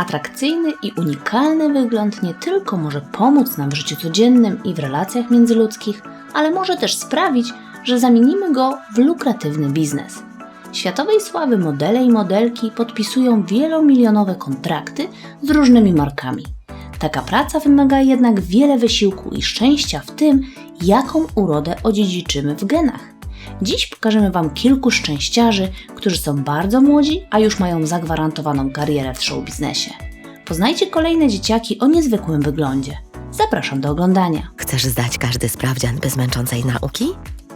Atrakcyjny i unikalny wygląd nie tylko może pomóc nam w życiu codziennym i w relacjach międzyludzkich, ale może też sprawić, że zamienimy go w lukratywny biznes. Światowej sławy modele i modelki podpisują wielomilionowe kontrakty z różnymi markami. Taka praca wymaga jednak wiele wysiłku i szczęścia w tym, jaką urodę odziedziczymy w genach. Dziś pokażemy Wam kilku szczęściarzy, którzy są bardzo młodzi, a już mają zagwarantowaną karierę w show biznesie. Poznajcie kolejne dzieciaki o niezwykłym wyglądzie. Zapraszam do oglądania. Chcesz zdać każdy sprawdzian bez męczącej nauki?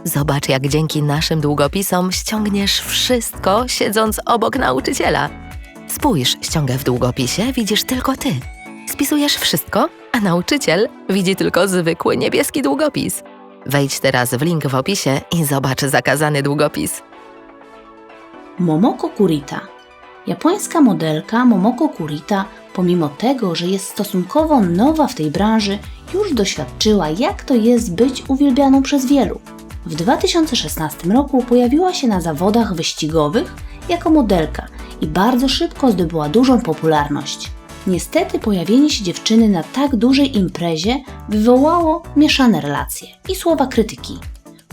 Zobacz, jak dzięki naszym długopisom ściągniesz wszystko, siedząc obok nauczyciela. Spójrz, ściągę w długopisie widzisz tylko ty. Spisujesz wszystko, a nauczyciel widzi tylko zwykły niebieski długopis. Wejdź teraz w link w opisie i zobacz zakazany długopis. Momoko Kurita. Japońska modelka Momoko Kurita, pomimo tego, że jest stosunkowo nowa w tej branży, już doświadczyła, jak to jest być uwielbianą przez wielu. W 2016 roku pojawiła się na zawodach wyścigowych jako modelka i bardzo szybko zdobyła dużą popularność. Niestety pojawienie się dziewczyny na tak dużej imprezie wywołało mieszane relacje i słowa krytyki.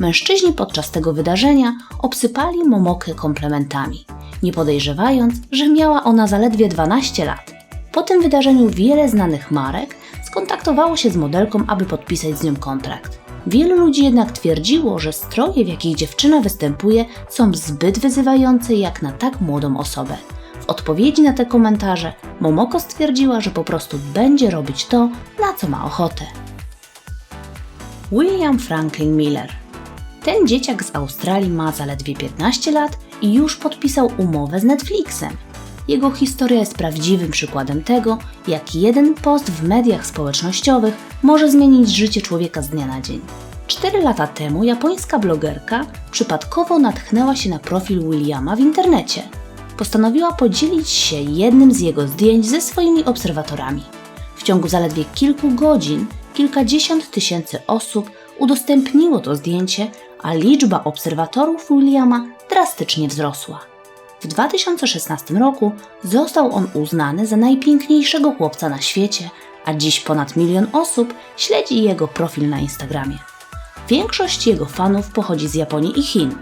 Mężczyźni podczas tego wydarzenia obsypali Momokę komplementami, nie podejrzewając, że miała ona zaledwie 12 lat. Po tym wydarzeniu wiele znanych marek skontaktowało się z modelką, aby podpisać z nią kontrakt. Wielu ludzi jednak twierdziło, że stroje, w jakich dziewczyna występuje, są zbyt wyzywające jak na tak młodą osobę. W odpowiedzi na te komentarze Momoko stwierdziła, że po prostu będzie robić to, na co ma ochotę. William Franklin Miller ten dzieciak z Australii ma zaledwie 15 lat i już podpisał umowę z Netflixem. Jego historia jest prawdziwym przykładem tego, jak jeden post w mediach społecznościowych może zmienić życie człowieka z dnia na dzień. Cztery lata temu japońska blogerka przypadkowo natchnęła się na profil Williama w internecie. Postanowiła podzielić się jednym z jego zdjęć ze swoimi obserwatorami. W ciągu zaledwie kilku godzin kilkadziesiąt tysięcy osób udostępniło to zdjęcie, a liczba obserwatorów Williama drastycznie wzrosła. W 2016 roku został on uznany za najpiękniejszego chłopca na świecie, a dziś ponad milion osób śledzi jego profil na Instagramie. Większość jego fanów pochodzi z Japonii i Chin.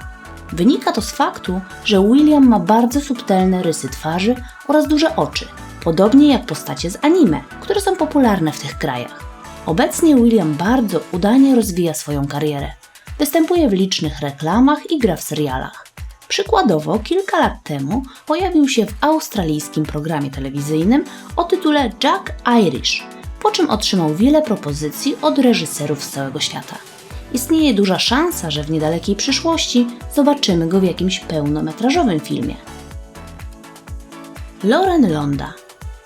Wynika to z faktu, że William ma bardzo subtelne rysy twarzy oraz duże oczy, podobnie jak postacie z anime, które są popularne w tych krajach. Obecnie William bardzo udanie rozwija swoją karierę. Występuje w licznych reklamach i gra w serialach. Przykładowo, kilka lat temu pojawił się w australijskim programie telewizyjnym o tytule Jack Irish, po czym otrzymał wiele propozycji od reżyserów z całego świata. Istnieje duża szansa, że w niedalekiej przyszłości zobaczymy go w jakimś pełnometrażowym filmie. Lauren Londa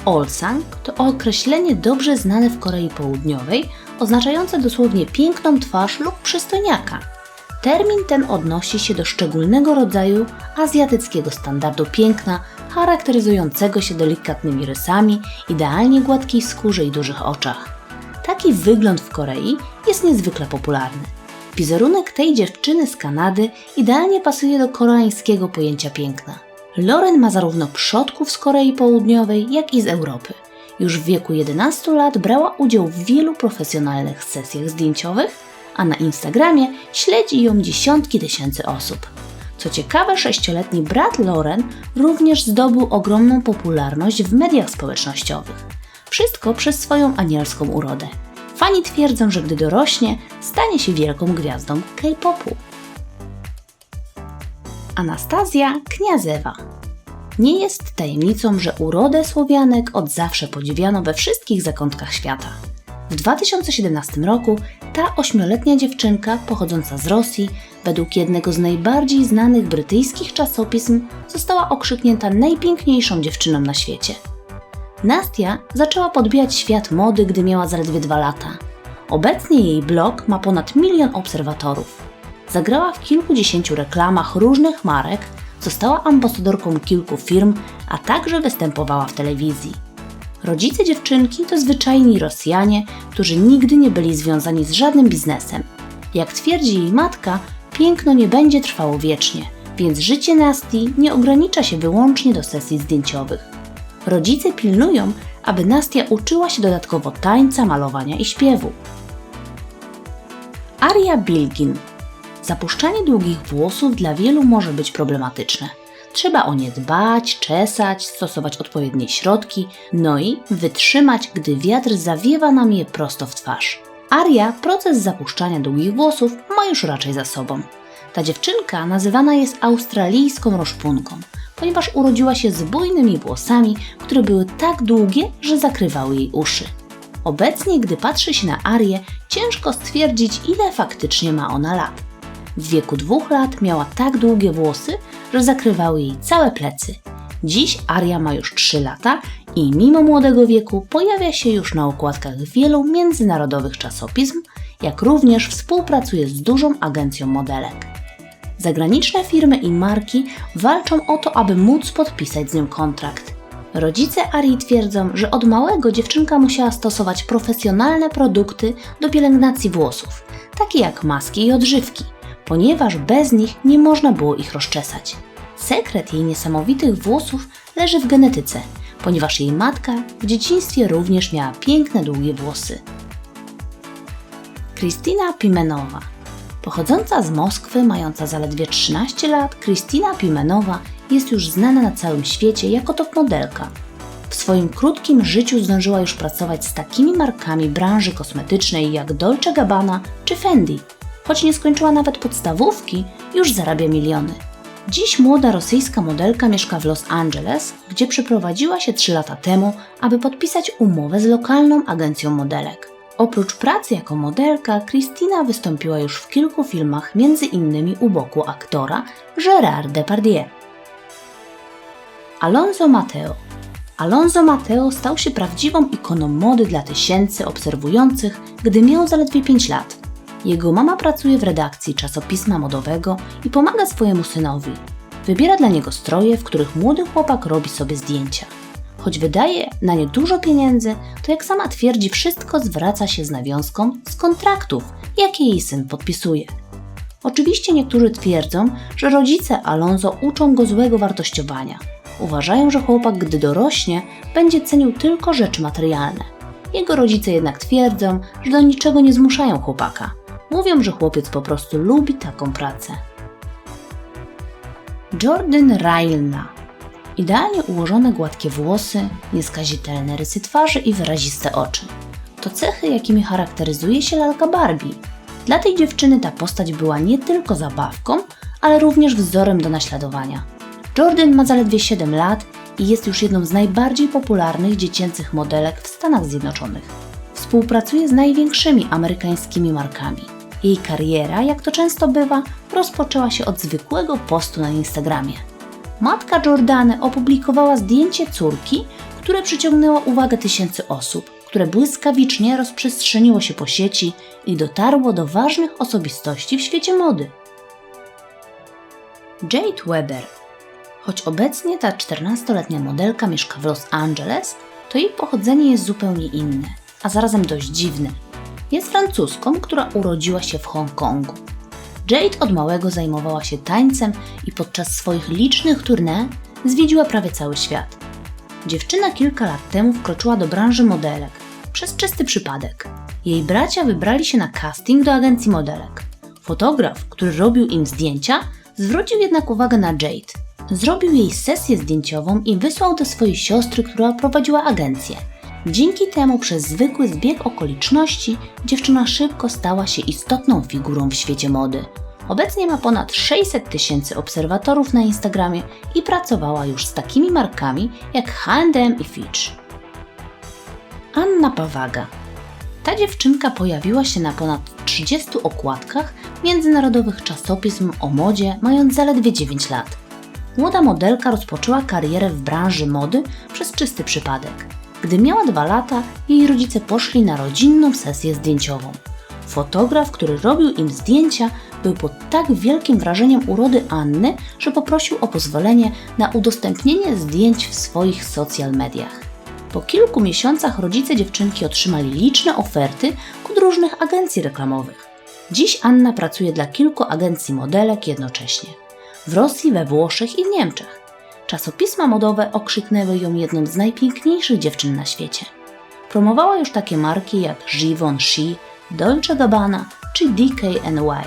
Olsang to określenie dobrze znane w Korei Południowej, oznaczające dosłownie piękną twarz lub przystojniaka. Termin ten odnosi się do szczególnego rodzaju azjatyckiego standardu piękna, charakteryzującego się delikatnymi rysami, idealnie gładkiej skórze i dużych oczach. Taki wygląd w Korei jest niezwykle popularny. Wizerunek tej dziewczyny z Kanady idealnie pasuje do koreańskiego pojęcia piękna. Loren ma zarówno przodków z Korei Południowej, jak i z Europy. Już w wieku 11 lat brała udział w wielu profesjonalnych sesjach zdjęciowych, a na Instagramie śledzi ją dziesiątki tysięcy osób. Co ciekawe, sześcioletni brat Loren również zdobył ogromną popularność w mediach społecznościowych. Wszystko przez swoją anielską urodę. Fani twierdzą, że gdy dorośnie, stanie się wielką gwiazdą K-popu. Anastazja Kniazewa. Nie jest tajemnicą, że urodę Słowianek od zawsze podziwiano we wszystkich zakątkach świata. W 2017 roku ta ośmioletnia dziewczynka pochodząca z Rosji, według jednego z najbardziej znanych brytyjskich czasopism, została okrzyknięta najpiękniejszą dziewczyną na świecie. Nastia zaczęła podbijać świat mody, gdy miała zaledwie dwa lata. Obecnie jej blog ma ponad milion obserwatorów. Zagrała w kilkudziesięciu reklamach różnych marek, została ambasadorką kilku firm, a także występowała w telewizji. Rodzice dziewczynki to zwyczajni Rosjanie, którzy nigdy nie byli związani z żadnym biznesem. Jak twierdzi jej matka, piękno nie będzie trwało wiecznie, więc życie Nasti nie ogranicza się wyłącznie do sesji zdjęciowych. Rodzice pilnują, aby Nastia uczyła się dodatkowo tańca, malowania i śpiewu. Aria Bilgin. Zapuszczanie długich włosów dla wielu może być problematyczne. Trzeba o nie dbać, czesać, stosować odpowiednie środki, no i wytrzymać, gdy wiatr zawiewa nam je prosto w twarz. Aria proces zapuszczania długich włosów ma już raczej za sobą. Ta dziewczynka nazywana jest australijską roszpunką, ponieważ urodziła się z bujnymi włosami, które były tak długie, że zakrywały jej uszy. Obecnie, gdy patrzy się na Arię, ciężko stwierdzić, ile faktycznie ma ona lat. W wieku dwóch lat miała tak długie włosy, że zakrywały jej całe plecy. Dziś Aria ma już 3 lata i mimo młodego wieku pojawia się już na okładkach wielu międzynarodowych czasopism, jak również współpracuje z dużą agencją modelek. Zagraniczne firmy i marki walczą o to, aby móc podpisać z nią kontrakt. Rodzice Arii twierdzą, że od małego dziewczynka musiała stosować profesjonalne produkty do pielęgnacji włosów, takie jak maski i odżywki, ponieważ bez nich nie można było ich rozczesać. Sekret jej niesamowitych włosów leży w genetyce, ponieważ jej matka w dzieciństwie również miała piękne długie włosy. Kristina Pimenowa Pochodząca z Moskwy, mająca zaledwie 13 lat, Kristina Pimenowa jest już znana na całym świecie jako top modelka. W swoim krótkim życiu zdążyła już pracować z takimi markami branży kosmetycznej jak Dolce Gabbana czy Fendi. Choć nie skończyła nawet podstawówki, już zarabia miliony. Dziś młoda rosyjska modelka mieszka w Los Angeles, gdzie przeprowadziła się 3 lata temu, aby podpisać umowę z lokalną agencją modelek. Oprócz pracy jako modelka, Christina wystąpiła już w kilku filmach, między innymi u boku aktora Gérard Depardieu. Alonso Mateo Alonso Mateo stał się prawdziwą ikoną mody dla tysięcy obserwujących, gdy miał zaledwie 5 lat. Jego mama pracuje w redakcji czasopisma modowego i pomaga swojemu synowi. Wybiera dla niego stroje, w których młody chłopak robi sobie zdjęcia. Choć wydaje na nie dużo pieniędzy, to jak sama twierdzi, wszystko zwraca się z nawiązką z kontraktów, jakie jej syn podpisuje. Oczywiście niektórzy twierdzą, że rodzice Alonso uczą go złego wartościowania. Uważają, że chłopak, gdy dorośnie, będzie cenił tylko rzeczy materialne. Jego rodzice jednak twierdzą, że do niczego nie zmuszają chłopaka. Mówią, że chłopiec po prostu lubi taką pracę. Jordan Railna Idealnie ułożone gładkie włosy, nieskazitelne rysy twarzy i wyraziste oczy. To cechy, jakimi charakteryzuje się lalka Barbie. Dla tej dziewczyny ta postać była nie tylko zabawką, ale również wzorem do naśladowania. Jordan ma zaledwie 7 lat i jest już jedną z najbardziej popularnych dziecięcych modelek w Stanach Zjednoczonych. Współpracuje z największymi amerykańskimi markami. Jej kariera, jak to często bywa, rozpoczęła się od zwykłego postu na Instagramie. Matka Jordany opublikowała zdjęcie córki, które przyciągnęło uwagę tysięcy osób, które błyskawicznie rozprzestrzeniło się po sieci i dotarło do ważnych osobistości w świecie mody. Jade Weber Choć obecnie ta 14-letnia modelka mieszka w Los Angeles, to jej pochodzenie jest zupełnie inne, a zarazem dość dziwne. Jest francuską, która urodziła się w Hongkongu. Jade od małego zajmowała się tańcem i podczas swoich licznych tournée zwiedziła prawie cały świat. Dziewczyna kilka lat temu wkroczyła do branży modelek przez czysty przypadek. Jej bracia wybrali się na casting do agencji modelek. Fotograf, który robił im zdjęcia, zwrócił jednak uwagę na Jade. Zrobił jej sesję zdjęciową i wysłał do swojej siostry, która prowadziła agencję. Dzięki temu przez zwykły zbieg okoliczności dziewczyna szybko stała się istotną figurą w świecie mody. Obecnie ma ponad 600 tysięcy obserwatorów na Instagramie i pracowała już z takimi markami jak H&M i Fitch. Anna Pawaga Ta dziewczynka pojawiła się na ponad 30 okładkach międzynarodowych czasopism o modzie, mając zaledwie 9 lat. Młoda modelka rozpoczęła karierę w branży mody przez czysty przypadek. Gdy miała dwa lata, jej rodzice poszli na rodzinną sesję zdjęciową. Fotograf, który robił im zdjęcia, był pod tak wielkim wrażeniem urody Anny, że poprosił o pozwolenie na udostępnienie zdjęć w swoich social mediach. Po kilku miesiącach rodzice dziewczynki otrzymali liczne oferty od różnych agencji reklamowych. Dziś Anna pracuje dla kilku agencji modelek jednocześnie w Rosji, we Włoszech i w Niemczech. Czasopisma modowe okrzyknęły ją jedną z najpiękniejszych dziewczyn na świecie. Promowała już takie marki jak Givenchy, Dolce Gabbana czy DKNY.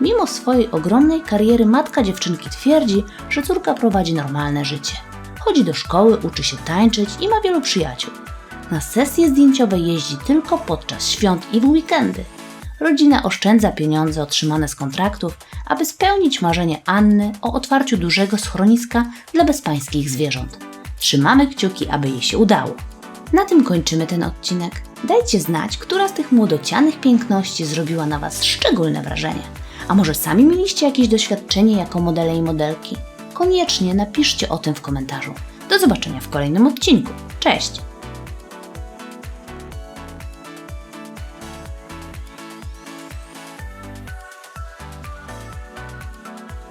Mimo swojej ogromnej kariery matka dziewczynki twierdzi, że córka prowadzi normalne życie. Chodzi do szkoły, uczy się tańczyć i ma wielu przyjaciół. Na sesje zdjęciowe jeździ tylko podczas świąt i w weekendy. Rodzina oszczędza pieniądze otrzymane z kontraktów, aby spełnić marzenie Anny o otwarciu dużego schroniska dla bezpańskich zwierząt. Trzymamy kciuki, aby jej się udało. Na tym kończymy ten odcinek. Dajcie znać, która z tych młodocianych piękności zrobiła na Was szczególne wrażenie. A może sami mieliście jakieś doświadczenie jako modele i modelki? Koniecznie napiszcie o tym w komentarzu. Do zobaczenia w kolejnym odcinku. Cześć!